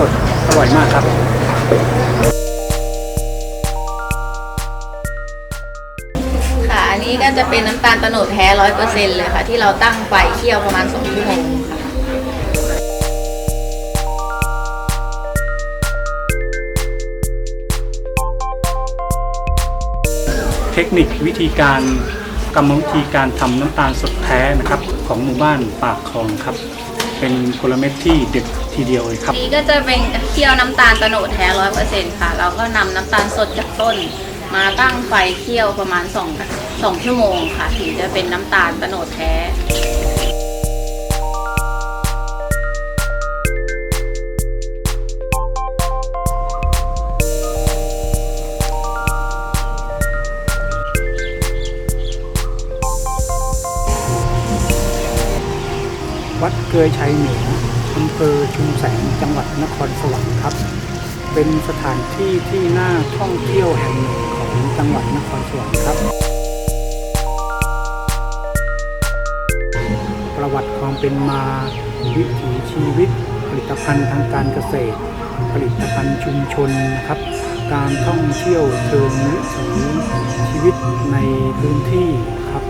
ร่อยมากครับ ค่ะ อันนี้ก็จะเป็นน้ำตาลโตโนดแท้ร้อยเปอร์เซ็นต์เลยค่ะ ที่เราตั้งไฟเคี่ยวประมาณสองชั่วโมงค่ะเทคนิควิธีการกรรมวิธีการทำน้ำตาลสดแท้นะครับ ของหมู่บ้านปากคลองครับ เป็นกลเม็ดที่เด็ด ทีเดียวเลยครับ นี่ก็จะเป็นเคี่ยวน้ำตาลโตโนดแท้ร้อยเปอร์เซ็นต์ค่ะ เราก็นำน้ำตาลสดจากต้น มาตั้งไฟเคี่ยวประมาณสองสองชั่วโมงค่ะ ถึงจะเป็นน้ำตาลโตโนดแท้ วัดเกยชัยเหนือ อำเภอชุมแสงจังหวัดนครสวรรค์ครับ เป็นสถานที่ที่น่าท่องเที่ยวแห่งหนึ่งของจังหวัดนครสวรรค์ครับ ประวัติความเป็นมาวิถีชีวิต ผลิตภัณฑ์ทางการเกษตร ผลิตภัณฑ์ชุมชนนะครับ การท่องเที่ยวเชิงวิถีชีวิตในพื้นที่ครับ